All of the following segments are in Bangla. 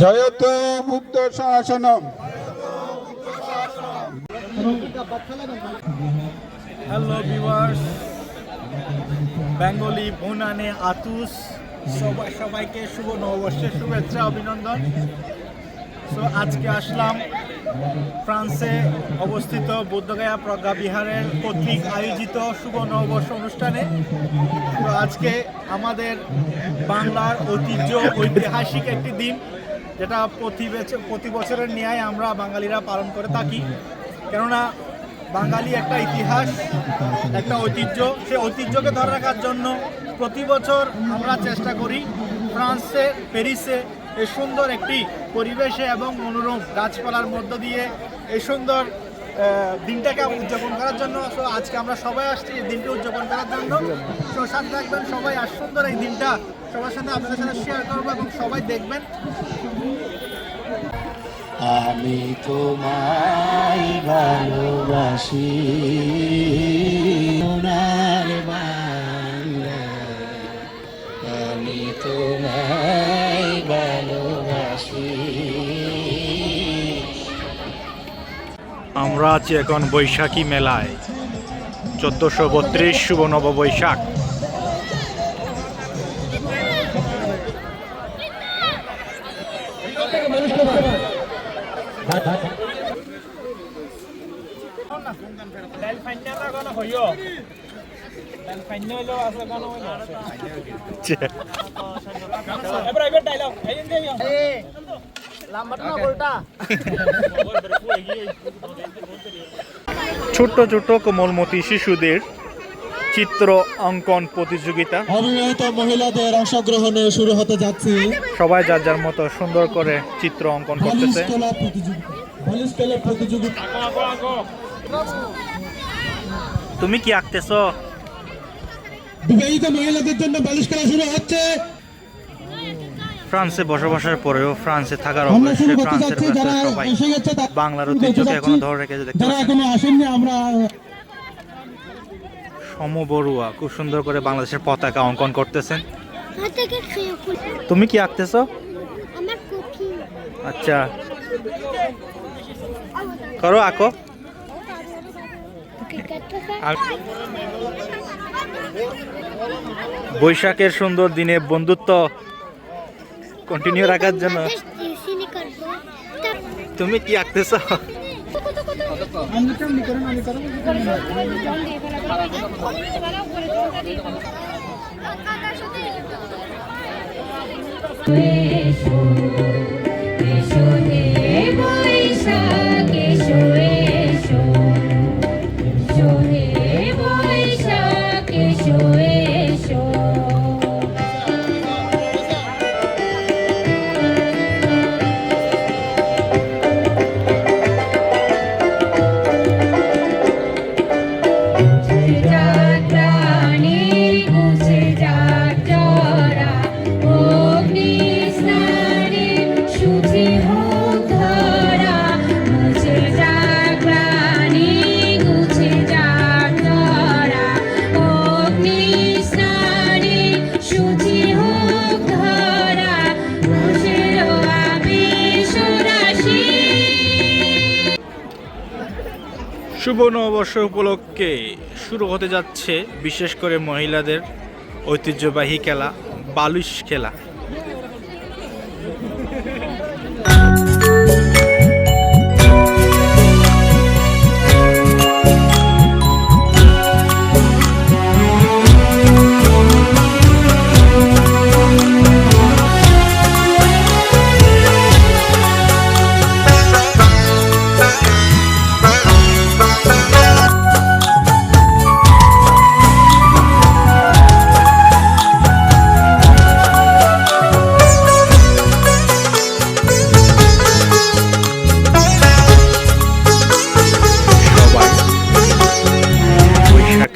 জয়তু মুক্ত শাসনম। হ্যালো ভিউয়ার্স বেঙ্গলি বনানে আতুস সবাই, সবাইকে শুভ নববর্ষের শুভেচ্ছা, অভিনন্দন। সো আজকে আসলাম ফ্রান্সে অবস্থিত বুদ্ধগয়া প্রজ্ঞা বিহারের কর্তৃক আয়োজিত শুভ নববর্ষ অনুষ্ঠানে। তো আজকে আমাদের বাংলার ঐতিহ্য, ঐতিহাসিক একটি দিন। যেটা প্রতি প্রতি বছরের ন্যায় আমরা বাঙালিরা পালন করে থাকি। কেননা বাঙালি একটা ইতিহাস, একটা ঐতিহ্য। সে ঐতিহ্যকে ধরে রাখার জন্য প্রতি বছর আমরা চেষ্টা করি ফ্রান্সে, প্যারিসে এই সুন্দর একটি পরিবেশে এবং মনোরম গাছপালার মধ্য দিয়ে এই সুন্দর দিনটাকে উদযাপন করার জন্য। তো আজকে আমরা সবাই আসছি এই দিনটা উদযাপন করার জন্য। তো সাথে থাকবেন সবাই। আর সুন্দর এই দিনটা সবার সাথে আপনাদের সাথে শেয়ার করব এবং সবাই দেখবেন। আমি তোমায় ভালোবাসি। আমি তোমায় আমরা আছি এখন বৈশাখী মেলায়। চোদ্দোশো বত্রিশ শুভ নব বৈশাখ ছোট্ট ছোট্ট কোমলমতি শিশুদের চিত্র অঙ্কন প্রতিযোগিতা। অবিবাহিত মহিলাদের অংশগ্রহণে শুরু হতে যাচ্ছে। সবাই যার যার মতো সুন্দর করে চিত্র অঙ্কন করতেছে। তুমি কি আঁকতেছ? বিবাহিত মহিলাদের জন্য বালিশ খেলা শুরু হচ্ছে। ফ্রান্সে বসবাসের পরেও ফ্রান্সে থাকার ফ্রান্সের সবাই এসে গেছে তা- বাংলার ঐতিহ্যকে এখনও ধরে রেখেছে দেখতে যারা পাচ্ছেন এখনও আসেননি আমরা সমবড়ুয়া খুব সুন্দর করে বাংলাদেশের পতাকা অঙ্কন করতেছেন। তুমি কি আঁকতেছ? আচ্ছা। করো আঁকো। বৈশাখের সুন্দর দিনে বন্ধুত্ব কন্টিনিউ রাখার জন্য। তুমি কি আঁকতেছ? Thank এসো শুভ নববর্ষ উপলক্ষে শুরু হতে যাচ্ছে বিশেষ করে মহিলাদের ঐতিহ্যবাহী খেলা বালিশ খেলা।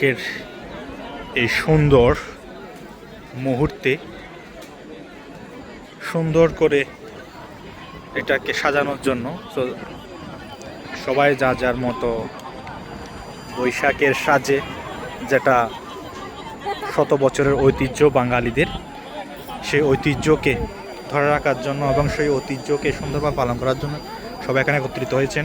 বৈশাখের এই সুন্দর মুহূর্তে সুন্দর করে এটাকে সাজানোর জন্য তো সবাই যা যার মতো বৈশাখের সাজে যেটা শত বছরের ঐতিহ্য বাঙালিদের, সেই ঐতিহ্যকে ধরে রাখার জন্য এবং সেই ঐতিহ্যকে সুন্দরভাবে পালন করার জন্য সবাই এখানে একত্রিত হয়েছেন।